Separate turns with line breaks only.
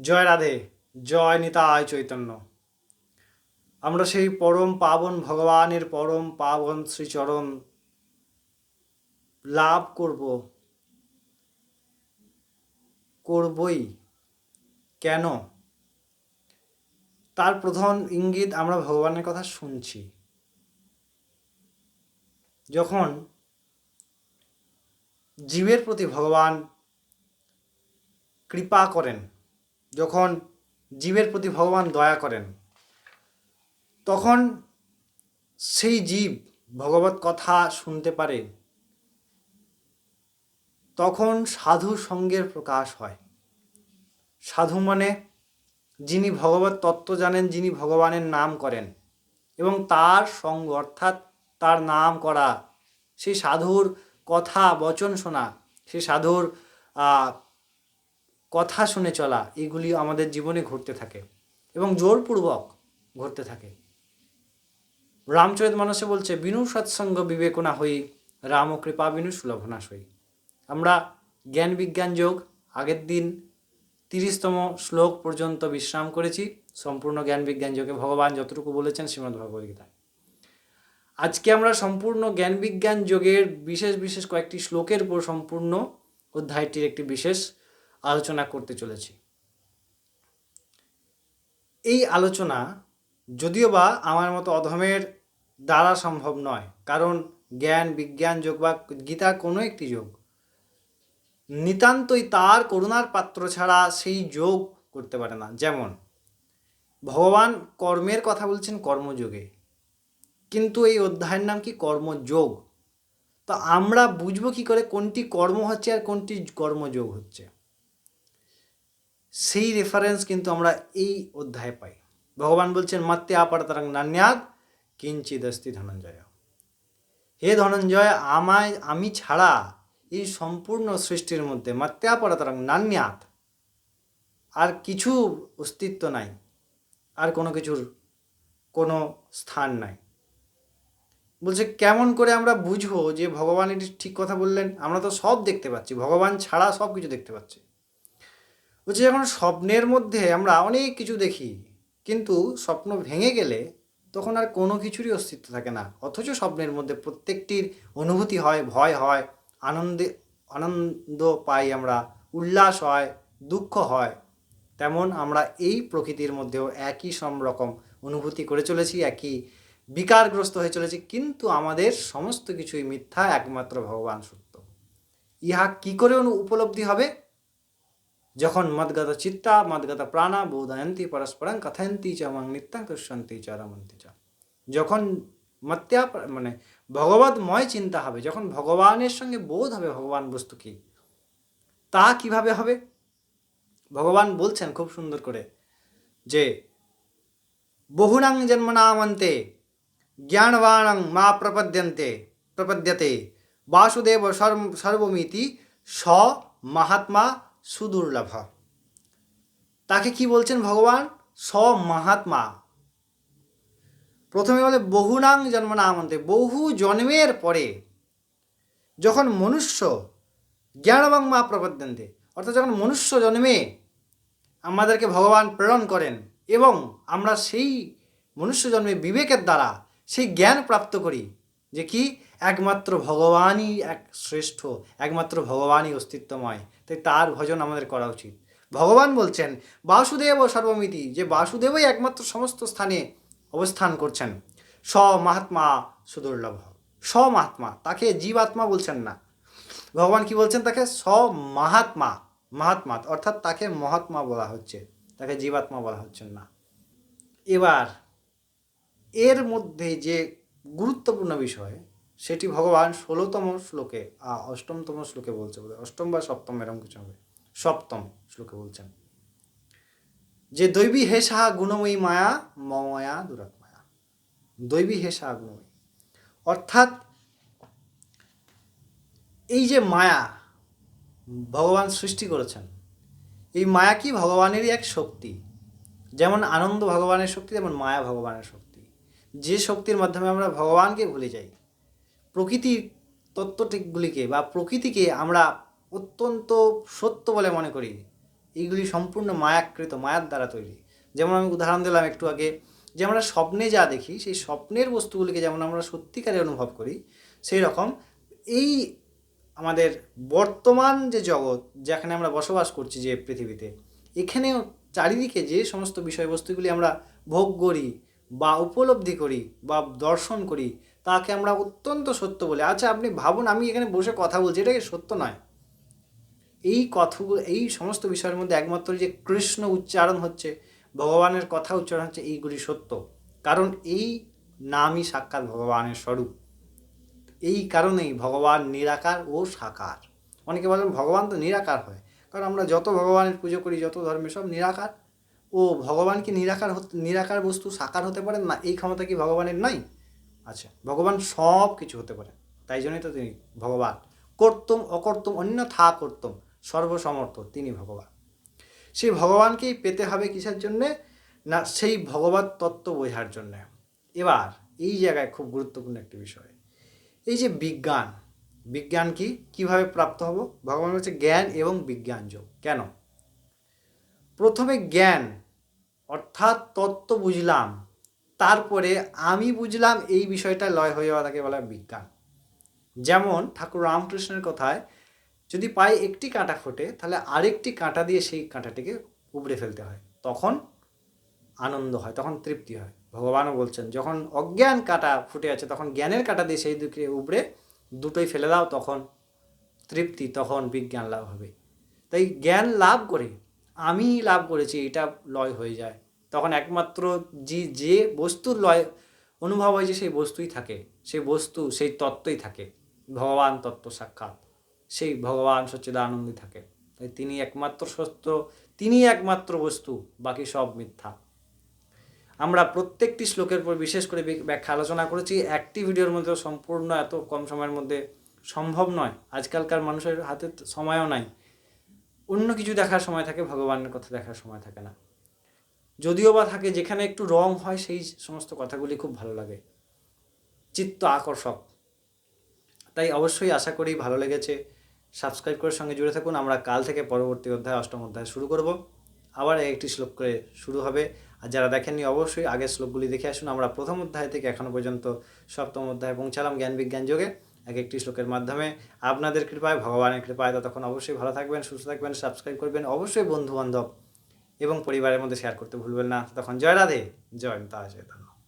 জয় রাধে, জয় নিতায় চৈতন্য। আমরা সেই পরম পাবন ভগবানের পরম পাবন শ্রীচরণ লাভ করব, করবই, কেন? তার প্রধান ইঙ্গিত আমরা ভগবানের কথা শুনছি। যখন জীবের প্রতি ভগবান কৃপা করেন যখন জীবের প্রতি ভগবান দয়া করেন, তখন সেই জীব ভগবত কথা শুনতে পারে, তখন সাধু সঙ্গের প্রকাশ হয়। সাধু মানে যিনি ভগবত তত্ত্ব জানেন, যিনি ভগবানের নাম করেন এবং তার সঙ্গ অর্থাৎ তার নাম করা। সেই সাধুর কথা, বচন শোনা, সেই সাধুর কথা শুনে চলা, এগুলি আমাদের জীবনে ঘটতে থাকে এবং জোরপূর্বক ঘটতে থাকে। রামচরিত মানসে বলছে, বিনু সৎসঙ্গ বিবেকনা হই রাম ও কৃপা বিনু সুলভনাশ হই আমরা জ্ঞান বিজ্ঞান যোগ, আগের দিন তিরিশতম শ্লোক পর্যন্ত বিশ্রাম করেছি, সম্পূর্ণ জ্ঞান বিজ্ঞান যোগে ভগবান যতটুকু বলেছেন শ্রীমদ্ ভগবদ্গীতায় আজকে আমরা সম্পূর্ণ জ্ঞান বিজ্ঞান যোগের বিশেষ বিশেষ কয়েকটি শ্লোকের উপর সম্পূর্ণ অধ্যায়টির একটি বিশেষ আলোচনা করতে চলেছি। এই আলোচনা যদিও বা আমার মতো অধমের দ্বারা সম্ভব নয়, কারণ জ্ঞান, বিজ্ঞান যোগ বা গীতা কোনো একটি যোগ, নিতান্তই তার করুণার পাত্র ছাড়া সেই যোগ করতে পারে না। যেমন, ভগবান কর্মের কথা বলছেন কর্মযোগে, কিন্তু এই অধ্যায়ের নাম কি কর্মযোগ? তো আমরা বুঝব কি করে কোনটি কর্ম হচ্ছে আর কোনটি কর্মযোগ হচ্ছে। সেই রেফারেন্স কিন্তু আমরা এই অধ্যায়ে পাই। ভগবান বলছেন মাত্যে আপারতারাং নান্যাদ কিঞ্চিদ অস্তি ধনঞ্জয়। হে ধনঞ্জয়, আমায়, আমি ছাড়া এই সম্পূর্ণ সৃষ্টির মধ্যে মাত্যে আপারতারাং নান্যাত আর কিছু অস্তিত্ব নাই, আর কোনো কিছুর কোনো স্থান নাই। বলছে, কেমন করে আমরা বুঝব যে ভগবান এটি ঠিক কথা বললেন? আমরা তো সব দেখতে পাচ্ছি। ভগবান ছাড়া সব কিছু দেখতে পাচ্ছি। বলছে, যখন স্বপ্নের মধ্যে আমরা অনেক কিছু দেখি, কিন্তু স্বপ্ন ভেঙে গেলে তখন আর কোনো কিছুরই অস্তিত্ব থাকে না। অথচ স্বপ্নের মধ্যে প্রত্যেকটির অনুভূতি হয়, ভয় হয়, আনন্দে, আনন্দ পাই আমরা, উল্লাস হয়, দুঃখ হয়। তেমন আমরা এই প্রকৃতির মধ্যেও একই সম রকম অনুভূতি করে চলেছি, একই বিকারগ্রস্ত হয়ে চলেছি, কিন্তু আমাদের সমস্ত কিছুই মিথ্যা, একমাত্র ভগবান সত্য। ইহা কি করে উপলব্ধি হবে? যখন মদগত চিত্তা মদগত প্রাণা, বোধয়ন্তী, পরস্পরং কথয়ন্তী চ, মং নিত্যং তুষ্যন্তী চ, রমন্তী চ। যখন মত্যা মানে ভগবতময় চিন্তা হবে, যখন ভগবানের সঙ্গে বোধ হবে ভগবান বস্তু কি, তা কীভাবে হবে? ভগবান বলছেন খুব সুন্দর করে যে, বহুনাং জন্মনামন্তে, জ্ঞানবাণং মা প্রপদ্যন্তে, প্রপদ্যতে, বাসুদেব সর্ব, সর্বমিতি স, মহাত্মা সুদুর্লভ তাকে কি বলছেন ভগবান? স মহাত্মা প্রথমে বলে, বহুনাং জন্মনামন্তে বহু জন্মের পরে যখন মনুষ্য জ্ঞান জ্ঞানবাং মা প্রপদ্যন্তে অর্থাৎ যখন মনুষ্য জন্মে আমাদেরকে ভগবান প্রেরণ করেন এবং আমরা সেই মনুষ্য জন্মে বিবেকের দ্বারা সেই জ্ঞান প্রাপ্ত করি যে কি? একমাত্র ভগবানই এক শ্রেষ্ঠ, একমাত্র ভগবানই অস্তিত্বময়। তাই তার ভজন আমাদের করা উচিত। ভগবান বলছেন, বাসুদেব ও সর্বমিতি, যে বাসুদেবই একমাত্র সমস্ত স্থানে অবস্থান করছেন স মহাত্মা সুদুর্লভ। স মহাত্মা তাকে জীবাত্মা বলছেন না। ভগবান কি বলছেন তাকে? স মহাত্মা মহাত্মা অর্থাৎ তাকে মহাত্মা বলা হচ্ছে। তাকে জীবাত্মা বলা হচ্ছে না। এবার, এর মধ্যে যে গুরুত্বপূর্ণ বিষয়, সেটি ভগবান ষোলোতম শ্লোকে অষ্টমতম শ্লোকে বলছে অষ্টম বা সপ্তম, এরকম কিছু হবে। সপ্তম শ্লোকে বলছেন। যে দৈবী হেসা গুণময়ী মায়া মময়া দুরাত মায়া। দৈবী হেসা গুণময়ী। অর্থাৎ এই যে মায়া ভগবান সৃষ্টি করেছেন, এই মায়া কি ভগবানেরই এক শক্তি? যেমন আনন্দ ভগবানের শক্তি, তেমন মায়া ভগবানের শক্তি। যে শক্তির মাধ্যমে আমরা ভগবানকে ভুলে যাই, প্রকৃতির তত্ত্বটিকগুলিকে বা প্রকৃতিকে আমরা অত্যন্ত সত্য বলে মনে করি এইগুলি সম্পূর্ণ মায়াকৃত, মায়ার দ্বারা তৈরি। যেমন আমি উদাহরণ দিলাম একটু আগে, যে আমরা স্বপ্নে যা দেখি, সেই স্বপ্নের বস্তুগুলিকে যেমন আমরা সত্যিকারে অনুভব করি, সেই রকম এই আমাদের বর্তমান যে জগৎ, যেখানে আমরা বসবাস করছি যে পৃথিবীতে, এখানেও চারিদিকে যে সমস্ত বিষয়বস্তুগুলি আমরা ভোগ করি বা উপলব্ধি করি বা দর্শন করি, তাকে আমরা অত্যন্ত সত্য বলে। আচ্ছা আপনি ভাবুন, আমি এখানে বসে কথা বলছি, এটা কি সত্য নয়? এই কথাগুলো এই সমস্ত বিষয়ের মধ্যে একমাত্র যে কৃষ্ণ উচ্চারণ হচ্ছে, ভগবানের কথা উচ্চারণ হচ্ছে, এইগুলি সত্য। কারণ এই নামই সাক্ষাৎ ভগবানের স্বরূপ। এই কারণেই ভগবান নিরাকার ও সাকার। অনেকে বলেন, ভগবান তো নিরাকার হয়। কারণ আমরা যত ভগবানের পুজো করি, যত ধর্মে সব নিরাকার। ও ভগবান কি নিরাকার নিরাকার বস্তু সাকার হতে পারেন না, এই ক্ষমতা কি ভগবানের নাই? আচ্ছা ভগবান সব কিছু হতে পারে, তাই জন্যই তো তিনি ভগবান। কর্তুম, অকর্তুম অন্যথা কর্তুম, সর্বসমর্থ, তিনি ভগবান। সেই ভগবানকেই পেতে হবে কিসের জন্যে? না, সেই ভগবত তত্ত্ব বোঝার জন্যে। এবার, এই জায়গায় খুব গুরুত্বপূর্ণ একটি বিষয়। এই যে বিজ্ঞান বিজ্ঞান কি? কীভাবে প্রাপ্ত হব? ভগবান হচ্ছে জ্ঞান এবং বিজ্ঞান যোগ। কেন? প্রথমে জ্ঞান অর্থাৎ তত্ত্ব বুঝলাম, তারপরে আমি বুঝলাম এই বিষয়টা লয় হয়ে যাওয়া তাকে বলা বিজ্ঞান। যেমন ঠাকুর রামকৃষ্ণের কথায়, যদি পায়ে একটি কাঁটা ফোটে, তাহলে আরেকটি কাঁটা দিয়ে সেই কাঁটাটিকে উপড়ে ফেলতে হয়। তখন আনন্দ হয়, তখন তৃপ্তি হয়। ভগবানও বলছেন, যখন অজ্ঞান কাটা ফুটে আছে, তখন জ্ঞানের কাটা দিয়ে সেই দিকে উপড়ে দুটোই ফেলে দাও, তখন তৃপ্তি, তখন বিজ্ঞান লাভ হবে। তাই জ্ঞান লাভ করে আমি লাভ করেছি, এটা লয় হয়ে যায়। তখন একমাত্র যে যে বস্তুর লয়, অনুভব হয় যে সেই বস্তুই থাকে, সেই বস্তু, সেই তত্ত্বই থাকে, ভগবান তত্ত্ব সাক্ষাৎ, সেই ভগবান সচ্চিদানন্দই থাকে। তাই তিনি একমাত্র সত্য, তিনি একমাত্র বস্তু, বাকি সব মিথ্যা। আমরা প্রত্যেকটি শ্লোকের উপর বিশেষ করে ব্যাখ্যা আলোচনা করেছি, একটি ভিডিওর মধ্যে সম্পূর্ণ এত কম সময়ের মধ্যে সম্ভব নয়। আজকালকার মানুষের হাতে সময়ও নাই। অন্য কিছু দেখার সময় থাকে, ভগবানের কথা দেখার সময় থাকে না। যদিও বা থাকে, যেখানে একটু রং হয়, সেই সমস্ত কথাগুলি খুব ভালো লাগে। চিত্ত আকর্ষক। তাই অবশ্যই আশা করি ভালো লেগেছে। সাবস্ক্রাইব করে সঙ্গে জুড়ে থাকুন। আমরা কাল থেকে পরবর্তী অধ্যায়, অষ্টম অধ্যায় শুরু করব। আবার একটি শ্লোক করে শুরু হবে। আর যারা দেখেননি, অবশ্যই আগের শ্লোকগুলি দেখে আসুন। আমরা প্রথম অধ্যায় থেকে এখনও পর্যন্ত সপ্তম অধ্যায়ে পৌঁছালাম জ্ঞান বিজ্ঞান যোগে। এক একটি শ্লোকের মাধ্যমে। আপনাদের কৃপায়, ভগবানের কৃপায় ততক্ষণ অবশ্যই ভালো থাকবেন, সুস্থ থাকবেন সাবস্ক্রাইব করবেন, অবশ্যই বন্ধু বান্ধব এবং পরিবারের মধ্যে শেয়ার করতে ভুলবেন না। তখন জয় রাধে, জয় তা জয় ধন্যবাদ